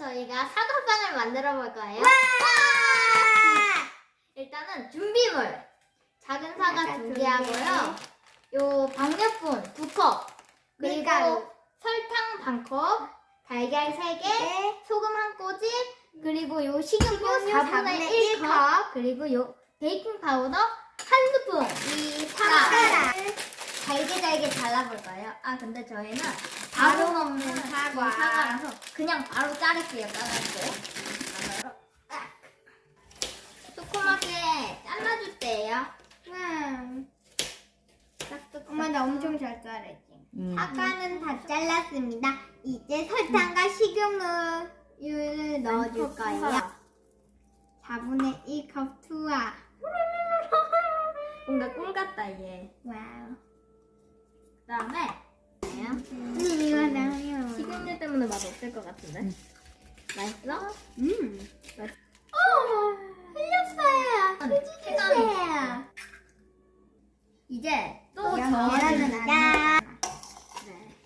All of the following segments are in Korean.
저희가 사과빵을 만들어 볼 거예요. 일단은 준비물. 작은 사과 두두개 개. 하고요. 요 박력분 두 컵. 그리고 밀가루. 설탕 반 컵. 달걀 세 개. 네. 소금 한 꼬집. 그리고 요 식용유 식용유 4분의 4분의 1 컵. 그리고 요 베이킹 파우더 한 스푼. 이 사과를 사과를 잘게 잘게 잘라볼 거예요. 아 근데 저희는 바로 바로 먹는 사과. 사과라서 그냥 바로 자를게요. 악. 조그맣게 잘라줄게요. 와. 싹둑. 엄마 나 엄청 잘 자르지. 음. 사과는 다 잘랐습니다. 이제 설탕과 식용유를 넣어줄 거예요. 4분의 1컵 투하. 뭔가 꿀 같다 얘. 와우. 그다음에 언니 이거 나요. 식용유 때문에 맛 없을 것 같은데. 맛있어? 음. 어, 흘렸어요. 해감이. 이제 또 저어줍니다. 안 네.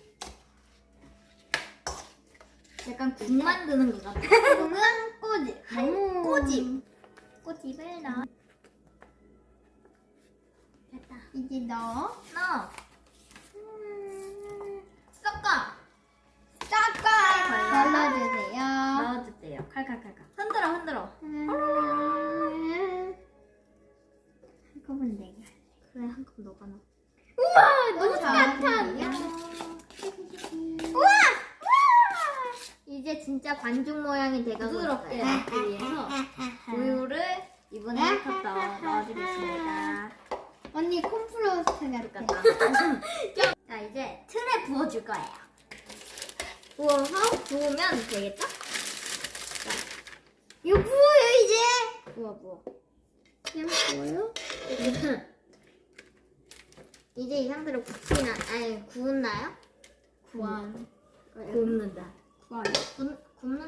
약간 국 만드는 것 같아. 공은 꼬집. 음. 꼬집. 꼬집을 넣어. 됐다. 이제 넣어. 넣어. 진짜 반죽 모양이 돼가고 부드럽게 넣기 위해서 우유를 이번에 한컵 넣어, 넣어주겠습니다. 언니 콘플로스 같아. 똑같다. 자 이제 틀에 부어줄 거예요. 부어서 부으면 되겠죠? 이거 부어요 이제. 부어 부어. 그냥 부어요? 이제 이 상태로 굽지나 아니 구웠나요? 구원. 굽는다. 구원. 굽, 굽는.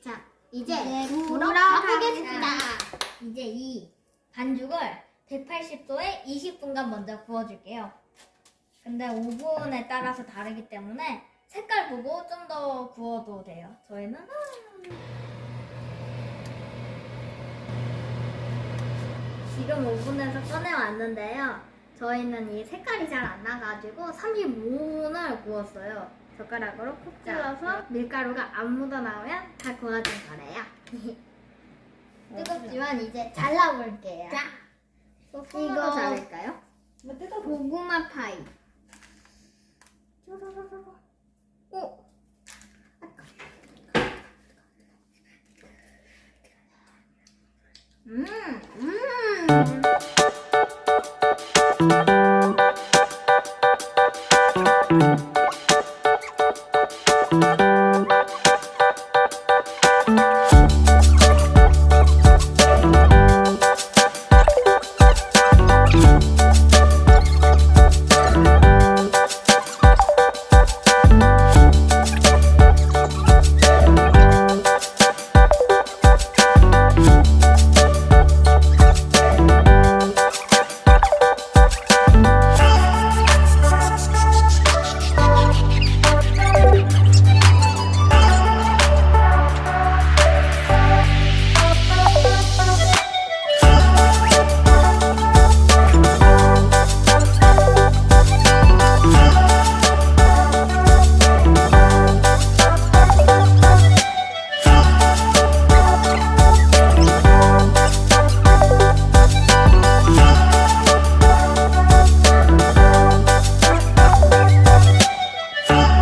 자 이제 이제 불어 가보겠습니다. 가겠습니다. 이제 이 반죽을 180도에 20분간 먼저 구워줄게요. 근데 오븐에 따라서 다르기 때문에 색깔 보고 좀 더 구워도 돼요. 저희는 지금 오븐에서 꺼내왔는데요. 저희는 이 색깔이 잘 안 나가지고 35분을 구웠어요. 젓가락으로 콕 찔러서 밀가루가 안 묻어나오면 다 구워진 거래요. 뜨겁지만 이제 잘라볼게요. 자, 이거- 자를까요? 고구마 파이.